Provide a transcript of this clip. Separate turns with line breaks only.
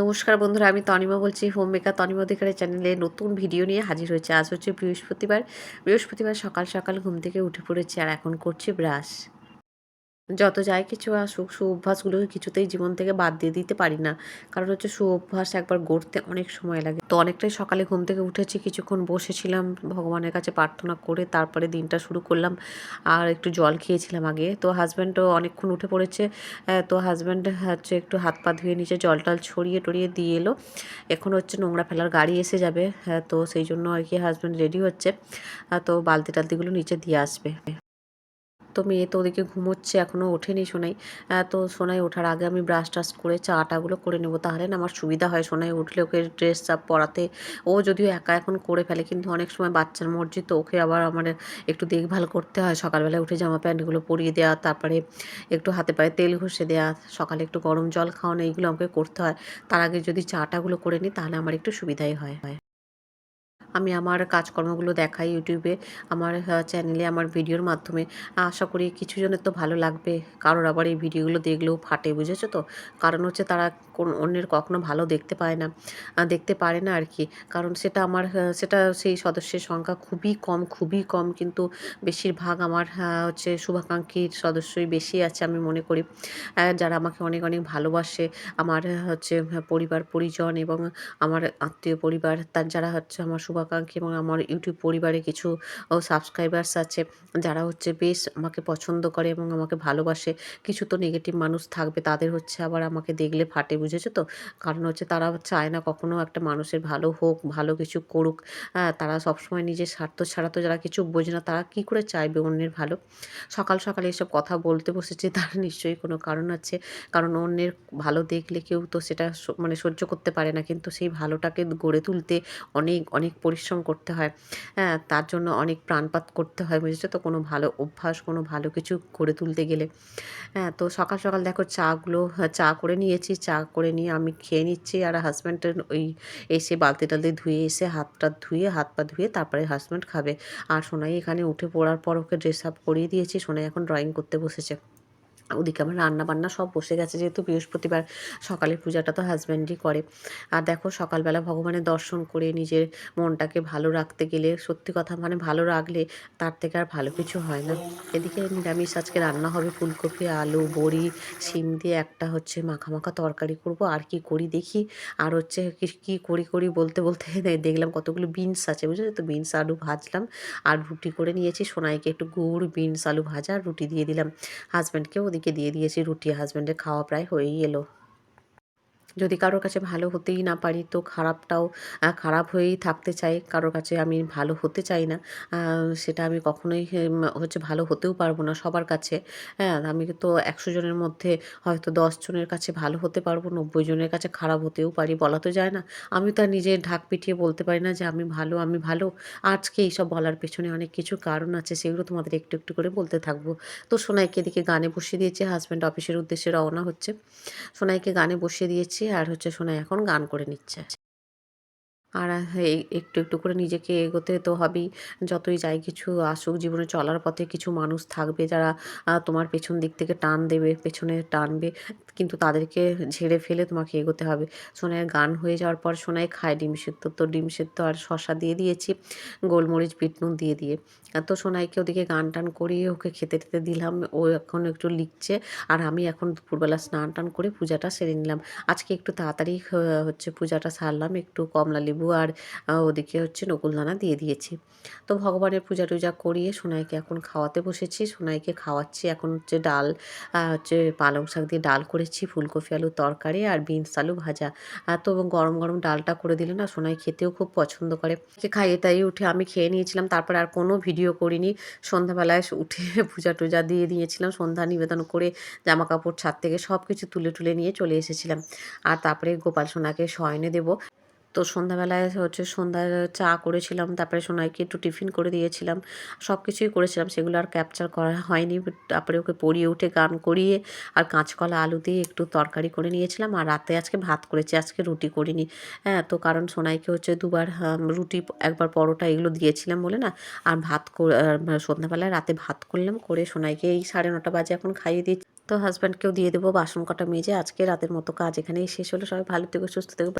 নমস্কার বন্ধুরা, আমি তনিমা বলছি হোম মেকার তনিমা অধিকারের চ্যানেলে নতুন ভিডিও নিয়ে হাজির হয়েছে। আজ হচ্ছে বৃহস্পতিবার। বৃহস্পতিবার সকাল সকাল ঘুম থেকে উঠে পড়েছি আর এখন করছি ব্রাশ। যত যাই কিছু আসুক সু অভ্যাসগুলোকে কিছুতেই জীবন থেকে বাদ দিয়ে দিতে পারি না। কারণ হচ্ছে সু অভ্যাস একবার গড়তে অনেক সময় লাগে। তো অনেকটাই সকালে ঘুম থেকে উঠেছি কিছুক্ষণ বসেছিলাম ভগবানের কাছে প্রার্থনা করে তারপরে দিনটা শুরু করলাম। আর একটু জল খেয়েছিলাম আগে। তো হাজব্যান্ডও অনেকক্ষণ উঠে পড়েছে। তো হাজব্যান্ড হচ্ছে একটু হাত পা ধুয়ে নিচে জল টল ছড়িয়ে টড়িয়ে দিয়ে এলো। এখন হচ্ছে নোংরা ফেলার গাড়ি এসে যাবে। হ্যাঁ, তো সেই জন্য আর কি হাজব্যান্ড রেডি হচ্ছে। তো বালতি টালতিগুলো নিচে দিয়ে আসবে। তো মেয়ে তো ওদিকে ঘুমোচ্ছে এখনও ওঠেনি সোনাই। তো সোনাই ওঠার আগে আমি ব্রাশ টাশ করে চা টাগুলো করে নেব। তাহলে না আমার সুবিধা হয় সোনাই উঠলে ওকে ড্রেস চাপ পরাতে। ও যদিও একা এখন করে ফেলে, কিন্তু অনেক সময় বাচ্চার মর্জি তো ওকে আবার আমার একটু দেখভাল করতে হয়। সকালবেলা উঠে জামা প্যান্টগুলো পরিয়ে দেওয়া তারপরে একটু হাতে পায়ে তেল ঘষে দেওয়া সকালে একটু গরম জল খাওয়ানো, এইগুলো আমাকে করতে হয়। তার আগে যদি চা টাগুলো করে নিই, তাহলে আমার একটু সুবিধাই হয়। আমি আমার কাজকর্মগুলো দেখাই ইউটিউবে আমার চ্যানেলে আমার ভিডিওর মাধ্যমে। আশা করি কিছু জনের তো ভালো লাগবে। কারোর আবার এই ভিডিওগুলো দেখলেও ফাটে, বুঝেছ তো? কারণ হচ্ছে তারা কোন, অন্যের কখনো ভালো দেখতে পায় না। দেখতে পারে না আর কি। কারণ সেটা আমার সেটা সেই সদস্যের সংখ্যা খুবই কম খুবই কম। কিন্তু বেশিরভাগ আমার হচ্ছে শুভাকাঙ্ক্ষীর সদস্যই বেশি আছে আমি মনে করি। যারা আমাকে অনেক অনেক ভালোবাসে, আমার হচ্ছে, পরিবার, পরিজন এবং আমার আত্মীয় পরিবার, তার যারা হচ্ছে আমার শুভাকাঙ্ক্ষী এবং আমার ইউটিউব পরিবারে কিছু সাবস্ক্রাইবার্স আছে, যারা হচ্ছে বেশ আমাকে পছন্দ করে এবং আমাকে ভালোবাসে। কিছু তো নেগেটিভ মানুষ থাকবে, তাদের হচ্ছে আবার আমাকে দেখলে ফাটে, বুঝেছ তো? কারণ হচ্ছে তারা চায় না কখনো একটা মানুষের ভালো হোক, ভালো কিছু করুক। তারা সবসময় নিজের স্বার্থ ছাড়া তো যারা কিছু বোঝে না, তারা কী করে চাইবে অন্যের ভালো? সকাল সকালে এসব কথা বলতে বসেছে, তার নিশ্চয়ই কোনো কারণ আছে। কারণ অন্যের ভালো দেখলে কেউ তো সেটা মানে সহ্য করতে পারে না। কিন্তু সেই ভালোটাকে গড়ে তুলতে অনেক অনেক পরিশ্রম করতে হয়। হ্যাঁ তার জন্য অনেক প্রাণপাত করতে হয় বুঝেছ তো? কোনো ভালো অভ্যাস কোনো ভালো কিছু গড়ে তুলতে গেলে। হ্যাঁ তো সকাল সকাল দেখো চাগুলো হ্যাঁ, চা করে নিয়েছি। চা করে নিয়ে আমি খেয়ে নিচ্ছি আর হাজব্যান্ডের ওই এসে বালতি টালতি ধুয়ে এসে হাত টাত ধুয়ে হাত পা ধুয়ে তারপরে হাজব্যান্ড খাবে। আর সোনাই এখানে উঠে পড়ার পর ওকে ড্রেস আপ করিয়ে দিয়েছি। সোনাই এখন ড্রয়িং করতে বসেছে। ওদিকে আমার রান্না বান্না সব বসে গেছে যেহেতু বৃহস্পতিবার সকালের পূজাটা তো হাজব্যান্ডই করে। আর দেখো সকালবেলা ভগবানের দর্শন করে নিজের মনটাকে ভালো রাখতে গেলে, সত্যি কথা মানে ভালো রাখলে তার থেকে আর ভালো কিছু হয় না। এদিকে নিরামিষ আজকে রান্না হবে ফুলকপি, আলু, বড়ি, শিম দিয়ে একটা হচ্ছে মাখা তরকারি করব। আর কি করি দেখি। আর হচ্ছে কি- করি করি বলতে বলতে দেখলাম কতগুলো বিনস আছে, বুঝলে? তো বিনস, আলু ভাজলাম। আর রুটি করে নিয়েছি। সোনাইকে একটু গুড়, বিনস, আলু ভাজা রুটি দিয়ে দিলাম। হাজব্যান্ডকে ওদিকে দিয়ে দিয়েছি রুটি হাজব্যান্ডের খাওয়া প্রায় হয়েই এলো যদি কারোর কাছে ভালো হতেই না পারি, তো খারাপটাও খারাপ হয়েই থাকতে চাই। কারোর কাছে আমি ভালো হতে চাই না সেটা আমি কখনোই হচ্ছে ভালো হতেও পারব না সবার কাছে। হ্যাঁ আমি তো একশো জনের মধ্যে হয়তো দশ জনের কাছে ভালো হতে পারব, নব্বই জনের কাছে খারাপ হতেও পারি, বলা তো যায় না। আমি তো আর নিজে ঢাক পিটিয়ে বলতে পারি না যে, আমি ভালো আমি ভালো। আজকে এইসব বলার পেছনে অনেক কিছু কারণ আছে, সেগুলো তোমাদের একটু একটু করে বলতে থাকব। তো সোনাইকে এদিকে গানে বসিয়ে দিয়েছে, হাজব্যান্ড অফিসের উদ্দেশ্যে রওনা হচ্ছে। সোনাইকে গানে বসিয়ে দিয়েছি আর হচ্ছে শোনা এখন গান করে নিচ্ছে। আর একটু একটু করে নিজেকে এগোতে তো হবেই। যতই যাই কিছু আসুক, জীবনে চলার পথে কিছু মানুষ থাকবে যারা তোমার পেছন দিক থেকে টান দেবে, পেছনে টানবে, কিন্তু তাদেরকে ঝেড়ে ফেলে তোমাকে এগোতে হবে। সোনাইয়ের গান হয়ে যাওয়ার পর সোনায় খায় ডিম সেদ্ধ। তো ডিম সেদ্ধ আর শশা দিয়ে দিয়েছি, গোলমরিচ, বিট নুন দিয়ে দিয়ে। তো সোনাইকে ওদিকে গান টান করিয়ে ওকে খেতে টেতে দিলাম। ও এখন একটু লিখছে, আর আমি এখন দুপুরবেলা স্নান টান করে পূজাটা সেরে নিলাম। আজকে একটু তাড়াতাড়ি হচ্ছে পূজাটা সারলাম, একটু কমলা লেবু আর ওদিকে হচ্ছে নকুলদানা দিয়ে দিয়েছি। তো ভগবানের পূজা টুজা করিয়ে সোনাইকে এখন খাওয়াতে বসেছি। সোনাইকে খাওয়াচ্ছি। এখন হচ্ছে ডাল হচ্ছে পালং শাক দিয়ে ডাল করেছি, ফুলকপি আলু তরকারি আর বিনস আলু ভাজা। আর তো গরম গরম ডালটা করে দিলে না সোনাই খেতেও খুব পছন্দ করে। খাইয়ে তাই উঠে আমি খেয়ে নিয়েছিলাম, তারপর আর কোনো ভিডিও করিনি। সন্ধ্যাবেলায় উঠে পূজা টুজা দিয়ে দিয়েছিলাম, সন্ধ্যা নিবেদন করে জামা কাপড় ছাদ থেকে সব কিছু তুলে তুলে নিয়ে চলে এসেছিলাম। আর তারপরে গোপাল সোনাকে শয়নে দেবো। তো সন্ধ্যাবেলায় হচ্ছে সন্ধ্যায় চা করেছিলাম, তারপরে সোনাইকে একটু টিফিন করে দিয়েছিলাম সব কিছুই করেছিলাম, সেগুলো আর ক্যাপচার করা হয়নি, তারপরে ওকে পরিয়ে উঠে গান করিয়ে আর কাঁচকলা আলু দিয়ে একটু তরকারি করে নিয়েছিলাম আর রাতে আজকে ভাত করেছি, আজকে রুটি করিনি। হ্যাঁ তো কারণ সোনাইকে হচ্ছে দুবার রুটি, একবার পরোটা এগুলো দিয়েছিলাম বলে না, আর ভাত সন্ধ্যাবেলায় রাতে ভাত করলাম, করে সোনাইকে এই সাড়ে নটা বাজে এখন খাইয়ে দিচ্ছি তো হাজব্যান্ডকেও দিয়ে দেবো, বাসন কটা মেজে আজকে রাতের মতো কাজ এখানেই শেষ হলো, সবাই ভালো থেকো, সুস্থ থেকো